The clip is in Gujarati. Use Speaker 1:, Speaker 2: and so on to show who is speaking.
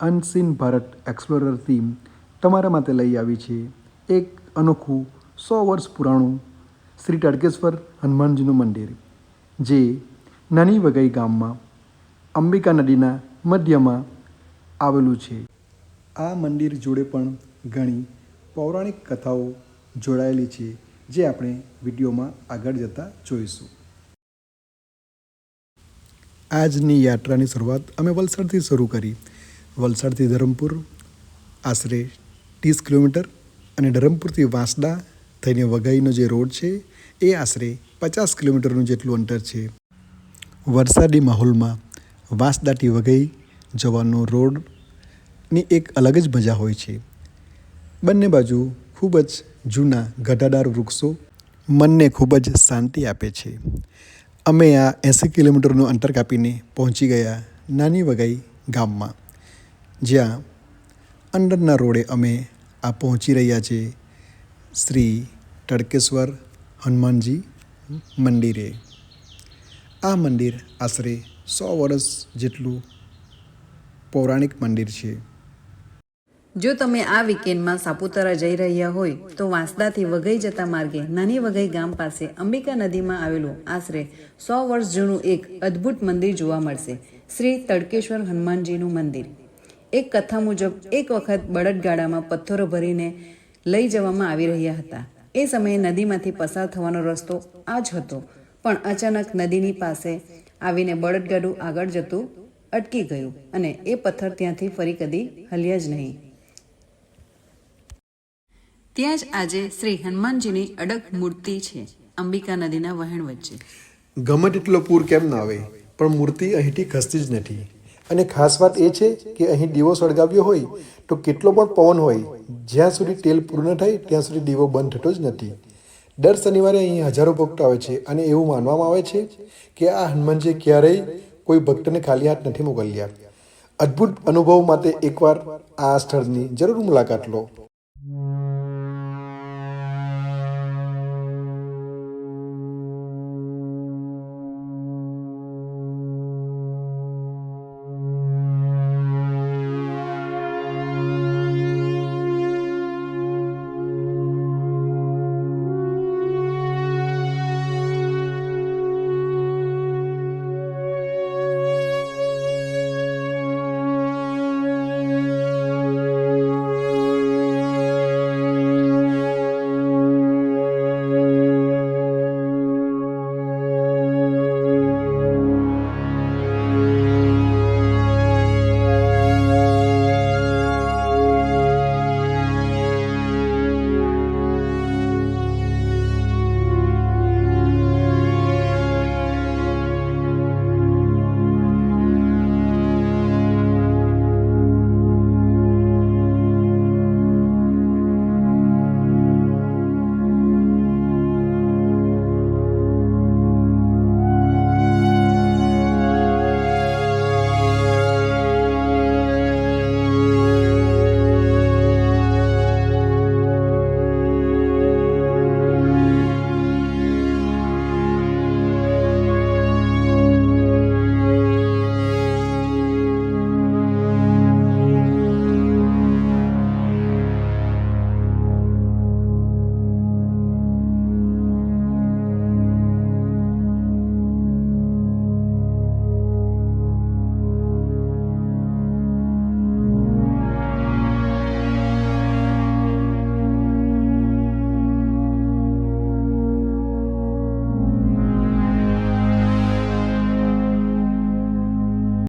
Speaker 1: અનસીન ભારત એક્સપ્લોરર થીમ તમારા માટે લઈ આવી છે એક અનોખું સો વર્ષ પુરાણું શ્રી ટડકેશ્વર હનુમાનજીનું મંદિર, જે નાની વગઈ ગામમાં અંબિકા નદીના મધ્યમાં આવેલું છે. આ મંદિર જોડે પણ ઘણી પૌરાણિક કથાઓ જોડાયેલી છે, જે આપણે વિડીયોમાં આગળ જતાં જોઈશું. આજની યાત્રાની શરૂઆત અમે વલસાડથી શરૂ કરી વલસાડથી ધરમપુર, આશરે ત્રીસ કિલોમીટર અને ધરમપુરથી વાંસદા થઈને વઘઈનો જે રોડ છે, એ આશરે પચાસ કિલોમીટરનું જેટલું અંતર છે. વરસાદી માહોલમાં વાંસદાથી વઘઈ જવાનો રોડની એક અલગ જ મજા હોય છે. બંને બાજુ ખૂબ જ જૂના ઘટાદાર વૃક્ષો મનને ખૂબ જ શાંતિ આપે છે. અમે આ એંસી કિલોમીટરનું અંતર કાપીને પહોંચી ગયા નાની વગાઈ ગામમાં. જ્યાં અંદરના રોડે અમે આ પહોંચી રહ્યા છે શ્રી તડકેશ્વર હનુમાનજી મંદિરે. આ મંદિર આશરે સો વર્ષ જેટલું પૌરાણિક મંદિર છે.
Speaker 2: જો તમે આ વીકેન્ડમાં સાપુતારા જઈ રહ્યા હોય, તો વાંસદાથી વઘઈ જતા માર્ગે નાની વઘઈ ગામ પાસે અંબિકા નદીમાં આવેલું આશરે સો વર્ષ જૂનું એક અદ્ભુત મંદિર જોવા મળશે. શ્રી તડકેશ્વર હનુમાનજીનું મંદિર. એક કથા મુજબ એક વખત બળદગાડામાં પથ્થરો ભરીને લઈ જવામાં આવી રહ્યા હતા. એ સમયે નદીમાંથી પસાર થવાનો રસ્તો આ જ હતો. પણ અચાનક નદીની પાસે આવીને બળદગાડું આગળ જતું અટકી ગયું અને એ પથ્થર ત્યાંથી ફરી કદી હલ્યા જ નહીં. ત્યાં જ આજે શ્રી હનુમાનજીની અડગ મૂર્તિ છે. અંબિકા નદીના વહેણ વચ્ચે.
Speaker 1: ગમે તેટલો પૂર કેમ ના આવે, પણ મૂર્તિ અહીંથી ખસતી જ નથી. અને ખાસ વાત એ છે કે અહીં દીવો સળગાવ્યો હોય તો કેટલો પણ પવન હોય, જ્યાં સુધી તેલ પૂર્ણ થાય ત્યાં સુધી દીવો બંધ થતો જ નથી. દર શનિવારે અહીં હજારો ભક્તો આવે છે અને એવું માનવામાં આવે છે કે આ હનુમાનજી ક્યારેય કોઈ ભક્તને ખાલી હાથ નથી મોકલ્યા. અદ્ભુત અનુભવ માટે એકવાર આ સ્થળની જરૂર મુલાકાત લો.